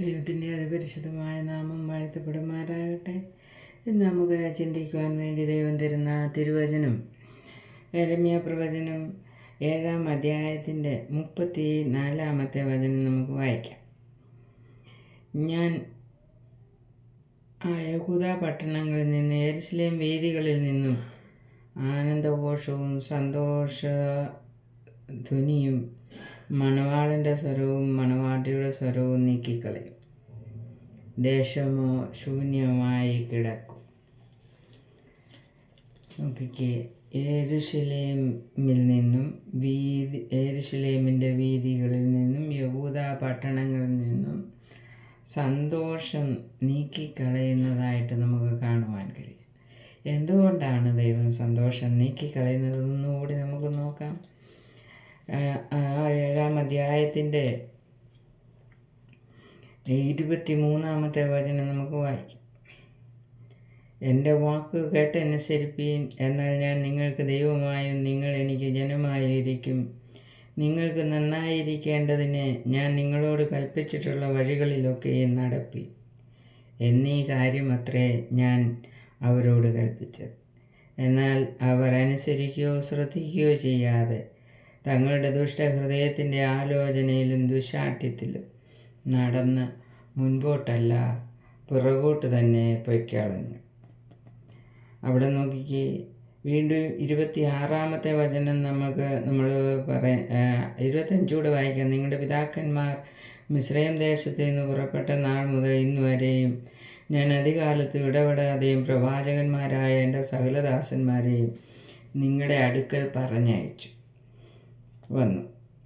ദൈവത്തിന്റെ അതിപരിശുദ്ധമായ നാമം വാഴ്ത്തപ്പെടുമാറാകട്ടെ ഇന്ന് നമുക്ക് ചിന്തിക്കുവാൻ വേണ്ടി ദൈവം തരുന്ന തിരുവചനം. എരമ്യ പ്രവചനം ഏഴാം അധ്യായത്തിന്റെ മുപ്പത്തി നാലാമത്തെ വചനം നമുക്ക് വായിക്കാം. ഞാൻ ആ യഹൂദ പട്ടണങ്ങളിൽ നിന്ന് എരുസലേം വേദികളിൽ നിന്നും ആനന്ദഘോഷവും സന്തോഷ ധ്വനിയും മണവാളിന്റെ സ്വരവും മണവാട്ടിയുടെ സ്വരവും നീക്കിക്കളയും. ദേശമോ ശൂന്യമായി കിടക്കും. നോക്കിക്കേ ഏരുഷലേമിൽ നിന്നും വീതി ഏരുഷലേമിന്റെ വീതികളിൽ നിന്നും യഹൂദ പട്ടണങ്ങളിൽ നിന്നും സന്തോഷം നീക്കിക്കളയുന്നതായിട്ട് നമുക്ക് കാണുവാൻ കഴിയും. എന്തുകൊണ്ടാണ് ദൈവം സന്തോഷം നീക്കിക്കളയുന്നതെന്നുകൂടി നമുക്ക് നോക്കാം. അധ്യായത്തിന്റെ ഇരുപത്തി മൂന്നാമത്തെ വചനം നമുക്ക് വായിക്കാം. എന്റെ വാക്ക് കേട്ടനുസരിപ്പീൻ എന്നാൽ ഞാൻ നിങ്ങൾക്ക് ദൈവമായും നിങ്ങൾ എനിക്ക് ജനമായിരിക്കും. നിങ്ങൾക്ക് നന്നായിരിക്കേണ്ടതിന് ഞാൻ നിങ്ങളോട് കൽപ്പിച്ചിട്ടുള്ള വഴികളിലൊക്കെ നടപ്പി എന്നീ കാര്യമത്രേ ഞാൻ അവരോട് കൽപ്പിച്ചത്. എന്നാൽ അവർ അനുസരിക്കുകയോ ശ്രദ്ധിക്കുകയോ ചെയ്യാതെ തങ്ങളുടെ ദുഷ്ടഹൃദയത്തിന്റെ ആലോചനയിലും ദുശാഠ്യത്തിലും നടന്ന് മുൻപോട്ടല്ല പിറകോട്ട് തന്നെ പൊയ്ക്കളഞ്ഞു അവിടെ നോക്കിക്ക് വീണ്ടും ഇരുപത്തി ആറാമത്തെ വചനം നമുക്ക് നമ്മൾ പറയാൻ ഇരുപത്തഞ്ചൂടെ വായിക്കാം. നിങ്ങളുടെ പിതാക്കന്മാർ മിശ്രയം ദേശത്ത് നിന്ന് പുറപ്പെട്ട നാൾ മുതൽ ഇന്ന് വരെയും ഞാൻ അധികാലത്ത് ഇടപെടാതെയും പ്രവാചകന്മാരായ എന്റെ സകലദാസന്മാരെയും നിങ്ങളുടെ അടുക്കൽ പറഞ്ഞയച്ചു. വന്നു.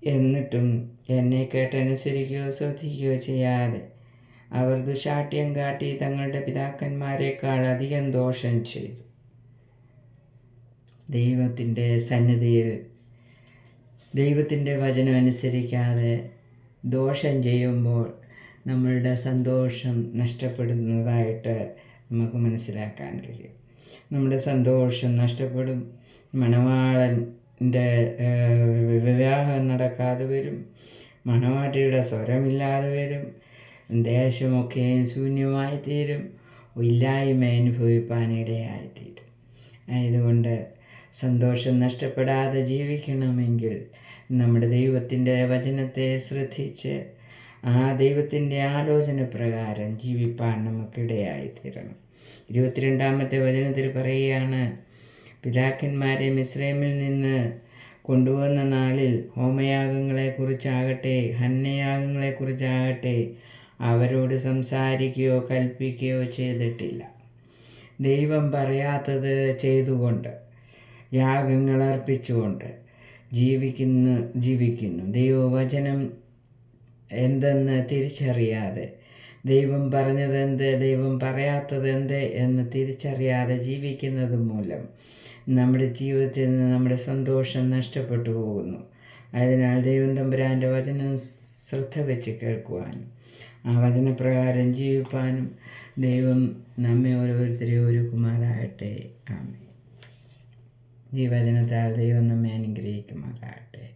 എന്നിട്ടും എന്നെ കേട്ടനുസരിക്കുകയോ ശ്രദ്ധിക്കുകയോ ചെയ്യാതെ അവർ ദുശാഠ്യം കാട്ടി തങ്ങളുടെ പിതാക്കന്മാരെക്കാൾ അധികം ദോഷം ചെയ്തു. ദൈവത്തിന്റെ സന്നിധിയിൽ ദൈവത്തിന്റെ വചനം അനുസരിക്കാതെ ദോഷം ചെയ്യുമ്പോൾ നമ്മളുടെ സന്തോഷം നഷ്ടപ്പെടുന്നതായിട്ട് നമുക്ക് മനസ്സിലാക്കാൻ കഴിയും. നമ്മുടെ സന്തോഷം നഷ്ടപ്പെടും. മണവാളന്റെ വിവാഹം നടക്കാതെ വരും. മണവാട്ടിയുടെ സ്വരമില്ലാതെ വരും. ദേശമൊക്കെ ശൂന്യമായി തീരും ഇല്ലായ്മ അനുഭവിപ്പാനിടയായിത്തീരും. ആയതുകൊണ്ട് സന്തോഷം നഷ്ടപ്പെടാതെ ജീവിക്കണമെങ്കിൽ നമ്മുടെ ദൈവത്തിന്റെ വചനത്തെ ശ്രദ്ധിച്ച് ആ ദൈവത്തിന്റെ ആലോചന പ്രകാരം ജീവിപ്പാൻ നമുക്കിടയായിത്തീരണം. ഇരുപത്തിരണ്ടാമത്തെ വചനത്തിൽ പറയുകയാണ് പിതാക്കന്മാരെ മിശ്രമിൽ നിന്ന് കൊണ്ടുവന്ന നാളിൽ ഹോമയാഗങ്ങളെക്കുറിച്ചാകട്ടെ ഹന്നയാഗങ്ങളെക്കുറിച്ചാകട്ടെ അവരോട് സംസാരിക്കുകയോ കൽപ്പിക്കുകയോ ചെയ്തിട്ടില്ല. ദൈവം പറയാത്തത് ചെയ്തുകൊണ്ട് യാഗങ്ങൾ അർപ്പിച്ചുകൊണ്ട് ജീവിക്കുന്നു ജീവിക്കുന്നു. ദൈവവചനം എന്തെന്ന് തിരിച്ചറിയാതെ ദൈവം പറഞ്ഞതെന്ത് ദൈവം പറയാത്തതെന്ത് എന്ന് തിരിച്ചറിയാതെ ജീവിക്കുന്നത് മൂലം നമ്മുടെ ജീവിതത്തിൽ നിന്ന് നമ്മുടെ സന്തോഷം നഷ്ടപ്പെട്ടു പോകുന്നു. അതിനാൽ ദൈവം തമ്പുരാന്റെ വചനം ശ്രദ്ധ വെച്ച് കേൾക്കുവാനും ആ വചനപ്രകാരം ജീവിപ്പാനും ദൈവം നമ്മെ ഓരോരുത്തരെയും ഒരുക്കുമാറാകട്ടെ. ആമേ ഈ വചനത്താൽ ദൈവം നമ്മെ അനുഗ്രഹിക്കുമാറാകട്ടെ.